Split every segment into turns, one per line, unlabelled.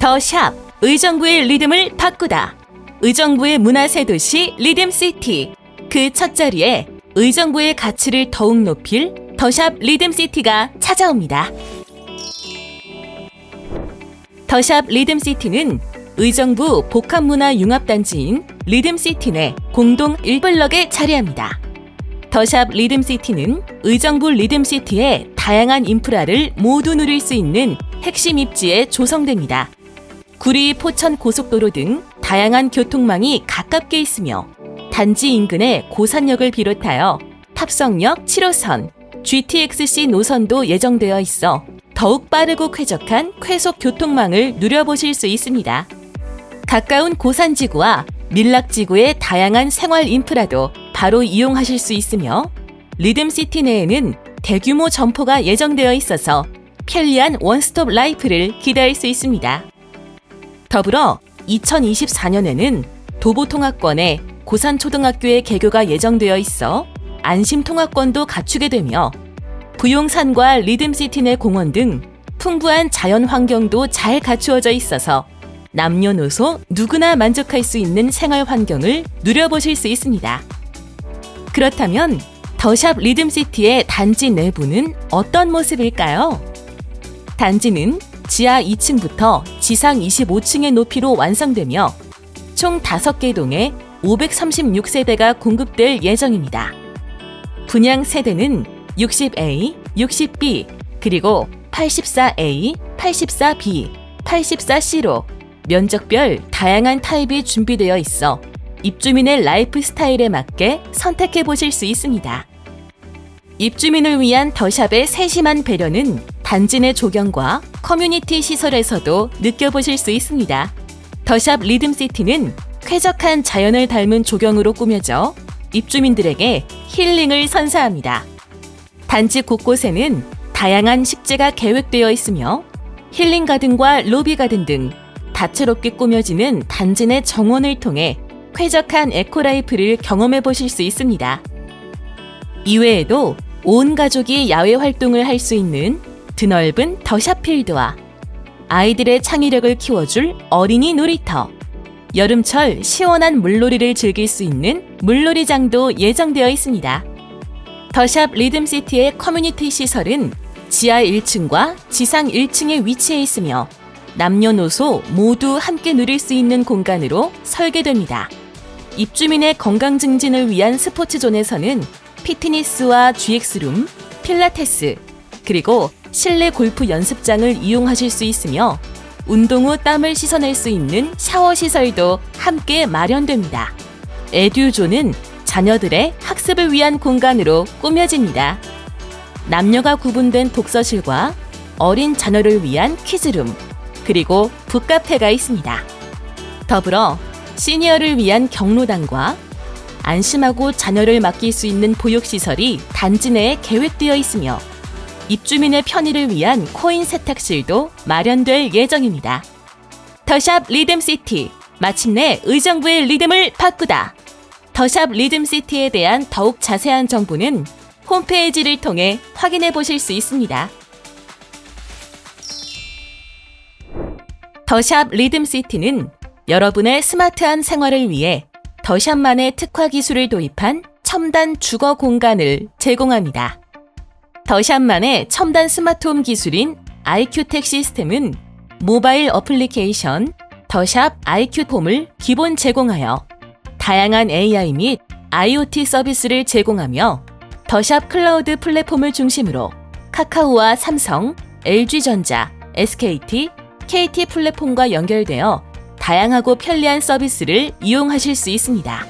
더 샵 의정부의 리듬을 바꾸다. 의정부의 문화세 도시 리듬시티. 그 첫 자리에 의정부의 가치를 더욱 높일 더샵 리듬시티가 찾아옵니다. 더샵 리듬시티는 의정부 복합문화융합단지인 리듬시티 내 공동 1블럭에 자리합니다. 더샵 리듬시티는 의정부 리듬시티의 다양한 인프라를 모두 누릴 수 있는 핵심 입지에 조성됩니다. 구리 포천 고속도로 등 다양한 교통망이 가깝게 있으며 단지 인근의 고산역을 비롯하여 탑성역 7호선, GTX-C 노선도 예정되어 있어 더욱 빠르고 쾌적한 쾌속 교통망을 누려보실 수 있습니다. 가까운 고산지구와 밀락지구의 다양한 생활 인프라도 바로 이용하실 수 있으며 리듬시티 내에는 대규모 점포가 예정되어 있어서 편리한 원스톱 라이프를 기대할 수 있습니다. 더불어 2024년에는 도보통합권에 고산초등학교의 개교가 예정되어 있어 안심통합권도 갖추게 되며 부용산과 리듬시티 내 공원 등 풍부한 자연 환경도 잘 갖추어져 있어서 남녀노소 누구나 만족할 수 있는 생활 환경을 누려보실 수 있습니다. 그렇다면 더샵 리듬시티의 단지 내부는 어떤 모습일까요? 단지는 지하 2층부터 지상 25층의 높이로 완성되며 총 5개 동에 536세대가 공급될 예정입니다. 분양 세대는 60A, 60B, 그리고 84A, 84B, 84C로 면적별 다양한 타입이 준비되어 있어 입주민의 라이프 스타일에 맞게 선택해 보실 수 있습니다. 입주민을 위한 더샵의 세심한 배려는 단지 내 조경과 커뮤니티 시설에서도 느껴보실 수 있습니다. 더샵 리듬시티는 쾌적한 자연을 닮은 조경으로 꾸며져 입주민들에게 힐링을 선사합니다. 단지 곳곳에는 다양한 식재가 계획되어 있으며 힐링 가든과 로비 가든 등 다채롭게 꾸며지는 단지 내 정원을 통해 쾌적한 에코라이프를 경험해 보실 수 있습니다. 이외에도 온 가족이 야외 활동을 할 수 있는 드넓은 더샵필드와 아이들의 창의력을 키워줄 어린이 놀이터, 여름철 시원한 물놀이를 즐길 수 있는 물놀이장도 예정되어 있습니다. 더샵 리듬시티의 커뮤니티 시설은 지하 1층과 지상 1층에 위치해 있으며 남녀노소 모두 함께 누릴 수 있는 공간으로 설계됩니다. 입주민의 건강 증진을 위한 스포츠존에서는 피트니스와 GX룸, 필라테스, 그리고 실내 골프 연습장을 이용하실 수 있으며 운동 후 땀을 씻어낼 수 있는 샤워 시설도 함께 마련됩니다. 에듀존은 자녀들의 학습을 위한 공간으로 꾸며집니다. 남녀가 구분된 독서실과 어린 자녀를 위한 퀴즈룸, 그리고 북카페가 있습니다. 더불어 시니어를 위한 경로당과 안심하고 자녀를 맡길 수 있는 보육시설이 단지 내에 계획되어 있으며 입주민의 편의를 위한 코인 세탁실도 마련될 예정입니다. 더샵 리듬시티 마침내 의정부의 리듬을 바꾸다. 더샵 리듬시티에 대한 더욱 자세한 정보는 홈페이지를 통해 확인해 보실 수 있습니다. 더샵 리듬시티는 여러분의 스마트한 생활을 위해 더샵만의 특화 기술을 도입한 첨단 주거 공간을 제공합니다. 더샵만의 첨단 스마트홈 기술인 IQ텍 시스템은 모바일 어플리케이션 더샵 IQ홈을 기본 제공하여 다양한 AI 및 IoT 서비스를 제공하며 더샵 클라우드 플랫폼을 중심으로 카카오와 삼성, LG전자, SKT, KT 플랫폼과 연결되어 다양하고 편리한 서비스를 이용하실 수 있습니다.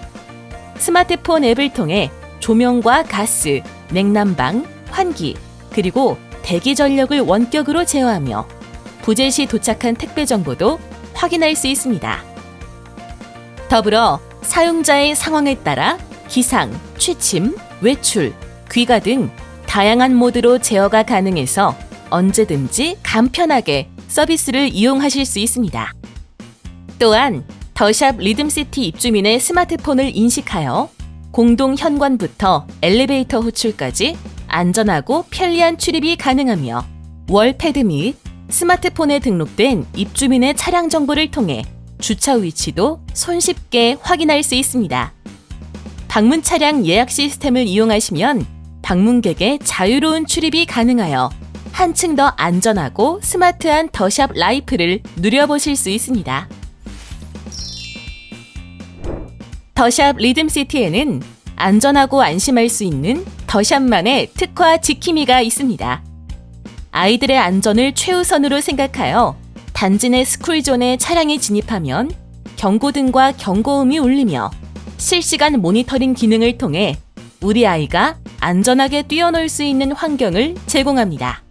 스마트폰 앱을 통해 조명과 가스, 냉난방, 환기, 그리고 대기 전력을 원격으로 제어하며 부재 시 도착한 택배 정보도 확인할 수 있습니다. 더불어 사용자의 상황에 따라 기상, 취침, 외출, 귀가 등 다양한 모드로 제어가 가능해서 언제든지 간편하게 서비스를 이용하실 수 있습니다. 또한 더샵 리듬시티 입주민의 스마트폰을 인식하여 공동 현관부터 엘리베이터 호출까지 안전하고 편리한 출입이 가능하며 월패드 및 스마트폰에 등록된 입주민의 차량 정보를 통해 주차 위치도 손쉽게 확인할 수 있습니다. 방문 차량 예약 시스템을 이용하시면 방문객의 자유로운 출입이 가능하여 한층 더 안전하고 스마트한 더샵 라이프를 누려보실 수 있습니다. 더샵 리듬시티에는 안전하고 안심할 수 있는 더샵만의 특화 지킴이가 있습니다. 아이들의 안전을 최우선으로 생각하여 단지 내 스쿨존에 차량이 진입하면 경고등과 경고음이 울리며 실시간 모니터링 기능을 통해 우리 아이가 안전하게 뛰어놀 수 있는 환경을 제공합니다.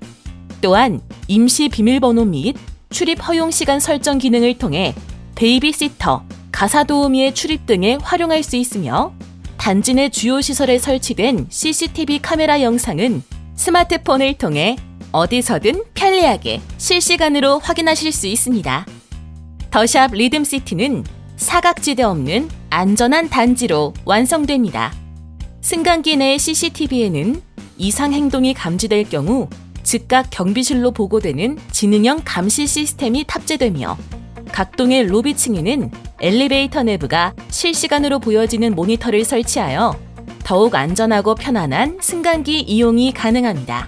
또한 임시 비밀번호 및 출입 허용 시간 설정 기능을 통해 베이비시터, 가사 도우미의 출입 등에 활용할 수 있으며 단지 내 주요 시설에 설치된 CCTV 카메라 영상은 스마트폰을 통해 어디서든 편리하게 실시간으로 확인하실 수 있습니다. 더샵 리듬시티는 사각지대 없는 안전한 단지로 완성됩니다. 승강기 내 CCTV에는 이상 행동이 감지될 경우 즉각 경비실로 보고되는 지능형 감시 시스템이 탑재되며 각 동의 로비층에는 엘리베이터 내부가 실시간으로 보여지는 모니터를 설치하여 더욱 안전하고 편안한 승강기 이용이 가능합니다.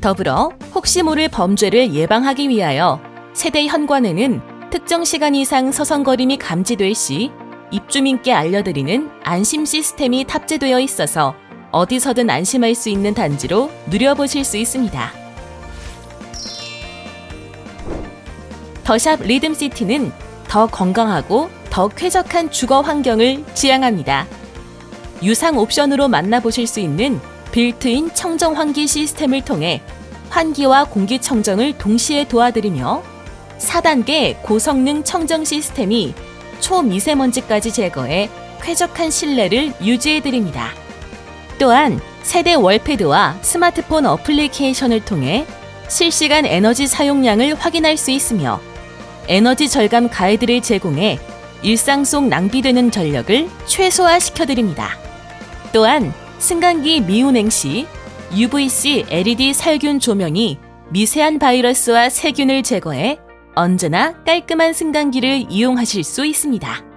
더불어 혹시 모를 범죄를 예방하기 위하여 세대 현관에는 특정 시간 이상 서성거림이 감지될 시 입주민께 알려드리는 안심 시스템이 탑재되어 있어서 어디서든 안심할 수 있는 단지로 누려보실 수 있습니다. 더샵 리듬시티는 더 건강하고 더 쾌적한 주거 환경을 지향합니다. 유상 옵션으로 만나보실 수 있는 빌트인 청정 환기 시스템을 통해 환기와 공기 청정을 동시에 도와드리며 4단계 고성능 청정 시스템이 초미세먼지까지 제거해 쾌적한 실내를 유지해드립니다. 또한 세대 월패드와 스마트폰 어플리케이션을 통해 실시간 에너지 사용량을 확인할 수 있으며 에너지 절감 가이드를 제공해 일상 속 낭비되는 전력을 최소화시켜드립니다. 또한 승강기 미운행 시 UVC LED 살균 조명이 미세한 바이러스와 세균을 제거해 언제나 깔끔한 승강기를 이용하실 수 있습니다.